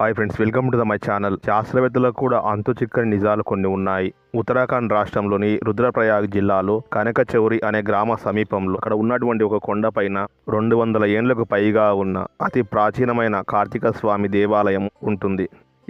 Hi friends welcome to the my channel. శాస్త్రవేత్తలకు కూడా అంతు చిక్కని నిజాలు కొన్ని ఉన్నాయి. ఉత్తరాఖండ్ రాష్ట్రంలోని రుద్రప్రయాగ్ జిల్లాలో కనకచౌరి అనే గ్రామ సమీపంలో అక్కడ ఉన్నటువంటి ఒక కొండ పైన రెండు వందల ఏండ్లకు పైగా ఉన్న అతి ప్రాచీనమైన కార్తీక స్వామి దేవాలయం ఉంటుంది.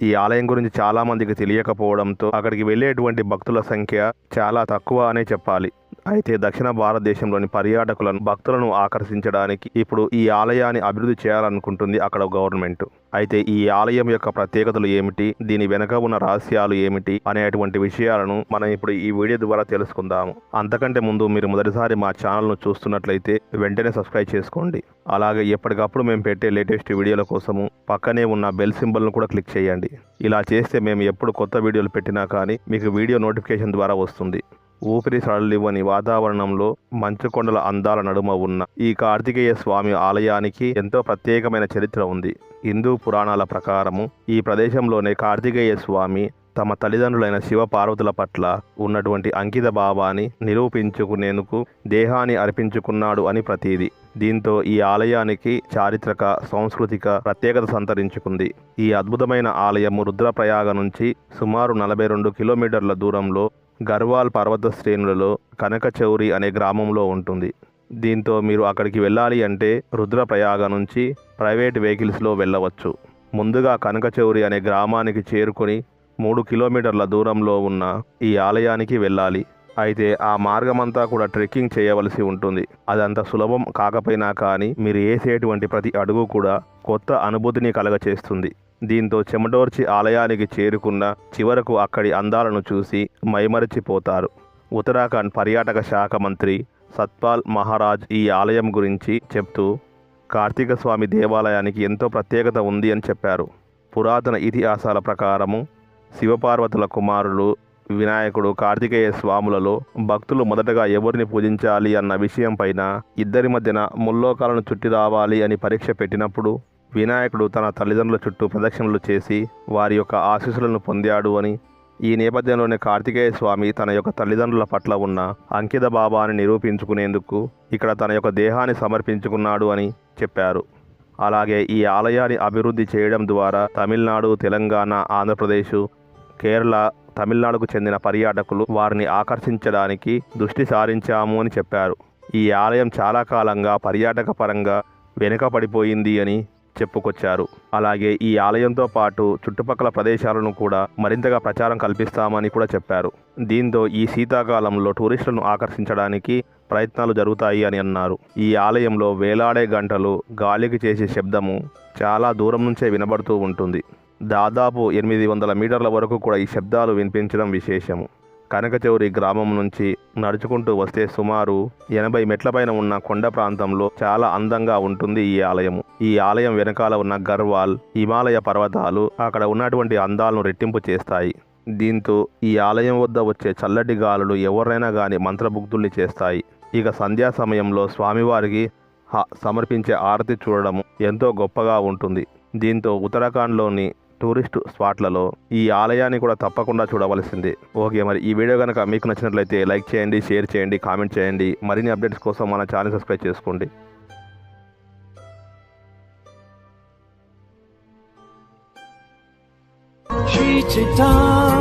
ఈ ఆలయం గురించి చాలా మందికి తెలియకపోవడంతో అక్కడికి వెళ్ళేటువంటి భక్తుల సంఖ్య చాలా తక్కువ అనే చెప్పాలి. అయితే దక్షిణ భారతదేశంలోని పర్యాటకులను భక్తులను ఆకర్షించడానికి ఇప్పుడు ఈ ఆలయాన్ని అభివృద్ధి చేయాలనుకుంటుంది అక్కడ గవర్నమెంట్. అయితే ఈ ఆలయం యొక్క ప్రత్యేకతలు ఏమిటి? దీని వెనక ఉన్న రహస్యాలు ఏమిటి? అనేటువంటి విషయాలను మనం ఇప్పుడు ఈ వీడియో ద్వారా తెలుసుకుందాము. అంతకంటే ముందు మీరు మొదటిసారి మా ఛానల్ను చూస్తున్నట్లయితే వెంటనే సబ్స్క్రైబ్ చేసుకోండి. అలాగే ఎప్పటికప్పుడు మేము పెట్టే లేటెస్ట్ వీడియోల కోసము పక్కనే ఉన్న బెల్ సింబల్ను కూడా క్లిక్ చేయండి. ఇలా చేస్తే మేము ఎప్పుడు కొత్త వీడియోలు పెట్టినా కానీ మీకు వీడియో నోటిఫికేషన్ ద్వారా వస్తుంది. ఊపిరి సడలివ్వని వాతావరణంలో మంచుకొండల అందాల నడుమ ఉన్న ఈ కార్తికేయ స్వామి ఆలయానికి ఎంతో ప్రత్యేకమైన చరిత్ర ఉంది. హిందూ పురాణాల ప్రకారము ఈ ప్రదేశంలోనే కార్తికేయ స్వామి తమ తల్లిదండ్రులైన శివ పార్వతుల పట్ల ఉన్నటువంటి అంకిత భావాన్ని నిరూపించుకునేందుకు దేహాన్ని అర్పించుకున్నాడు అని ప్రతీది. దీంతో ఈ ఆలయానికి చారిత్రక సాంస్కృతిక ప్రత్యేకత సంతరించుకుంది. ఈ అద్భుతమైన ఆలయము రుద్రప్రయాగ నుంచి సుమారు నలభై రెండు కిలోమీటర్ల దూరంలో గర్వాల్ పర్వత శ్రేణులలో కనకచౌరి అనే గ్రామంలో ఉంటుంది. దీంతో మీరు అక్కడికి వెళ్ళాలి అంటే రుద్రప్రయాగ నుంచి ప్రైవేట్ వెహికల్స్లో వెళ్ళవచ్చు. ముందుగా కనకచౌరి అనే గ్రామానికి చేరుకుని మూడు కిలోమీటర్ల దూరంలో ఉన్న ఈ ఆలయానికి వెళ్ళాలి. అయితే ఆ మార్గమంతా కూడా ట్రెక్కింగ్ చేయవలసి ఉంటుంది. అదంత సులభం కాకపోయినా కానీ మీరు వేసేటువంటి ప్రతి అడుగు కూడా కొత్త అనుభూతిని కలగచేస్తుంది. దీంతో చెమటోర్చి ఆలయానికి చేరుకున్న చివరకు అక్కడి అందాలను చూసి మైమరిచిపోతారు. ఉత్తరాఖండ్ పర్యాటక శాఖ మంత్రి సత్పాల్ మహారాజ్ ఈ ఆలయం గురించి చెప్తూ కార్తీక స్వామి దేవాలయానికి ఎంతో ప్రత్యేకత ఉంది అని చెప్పారు. పురాతన ఇతిహాసాల ప్రకారము శివపార్వతుల కుమారులు వినాయకుడు కార్తికేయ స్వాములలో భక్తులు మొదటగా ఎవరిని పూజించాలి అన్న విషయం పైన ఇద్దరి మధ్యన ముల్లోకాలను చుట్టి రావాలి అని పరీక్ష పెట్టినప్పుడు వినాయకుడు తన తల్లిదండ్రుల చుట్టూ ప్రదక్షిణలు చేసి వారి యొక్క ఆశీస్సులను పొందాడు అని ఈ నేపథ్యంలోనే కార్తికేయ స్వామి తన యొక్క తల్లిదండ్రుల పట్ల ఉన్న అంకిత భావాన్ని నిరూపించుకునేందుకు ఇక్కడ తన యొక్క దేహాన్ని సమర్పించుకున్నాడు అని చెప్పారు. అలాగే ఈ ఆలయాన్ని అభివృద్ధి చేయడం ద్వారా తమిళనాడు తెలంగాణ ఆంధ్రప్రదేశ్ కేరళ తమిళనాడుకు చెందిన పర్యాటకులు వారిని ఆకర్షించడానికి దృష్టి సారించాము అని చెప్పారు. ఈ ఆలయం చాలా కాలంగా పర్యాటక పరంగా వెనుకపడిపోయింది అని చెప్పుకొచ్చారు. అలాగే ఈ ఆలయంతో పాటు చుట్టుపక్కల ప్రదేశాలను కూడా మరింతగా ప్రచారం కల్పిస్తామని కూడా చెప్పారు. దీంతో ఈ శీతాకాలంలో టూరిస్టులను ఆకర్షించడానికి ప్రయత్నాలు జరుగుతాయి అని అన్నారు. ఈ ఆలయంలో వేలాడే గంటలు గాలికి చేసే శబ్దము చాలా దూరం నుంచే వినబడుతూ ఉంటుంది. దాదాపు ఎనిమిది వందల మీటర్ల వరకు కూడా ఈ శబ్దాలు వినిపించడం విశేషము. కనకచౌరి గ్రామం నుంచి నడుచుకుంటూ వస్తే సుమారు ఎనభై మెట్లపైన ఉన్న కొండ ప్రాంతంలో చాలా అందంగా ఉంటుంది ఈ ఆలయము ఈ ఆలయం వెనకాల ఉన్న గర్వాల్ హిమాలయ పర్వతాలు అక్కడ ఉన్నటువంటి అందాలను రెట్టింపు చేస్తాయి. దీంతో ఈ ఆలయం వద్ద వచ్చే చల్లటి గాలులు ఎవరైనా కానీ మంత్రముగ్ధుల్ని చేస్తాయి. ఇక సంధ్యా సమయంలో స్వామివారికి సమర్పించే ఆరతి చూడడం ఎంతో గొప్పగా ఉంటుంది. దీంతో ఉత్తరాఖండ్లోని టూరిస్ట్ స్పాట్లలో ఈ ఆలయాన్ని కూడా తప్పకుండా చూడవలసింది. ఓకే మరి ఈ వీడియో కనుక మీకు నచ్చినట్లయితే లైక్ చేయండి షేర్ చేయండి కామెంట్ చేయండి. మరిన్ని అప్డేట్స్ కోసం మన ఛానల్ సబ్స్క్రైబ్ చేసుకోండి. Shri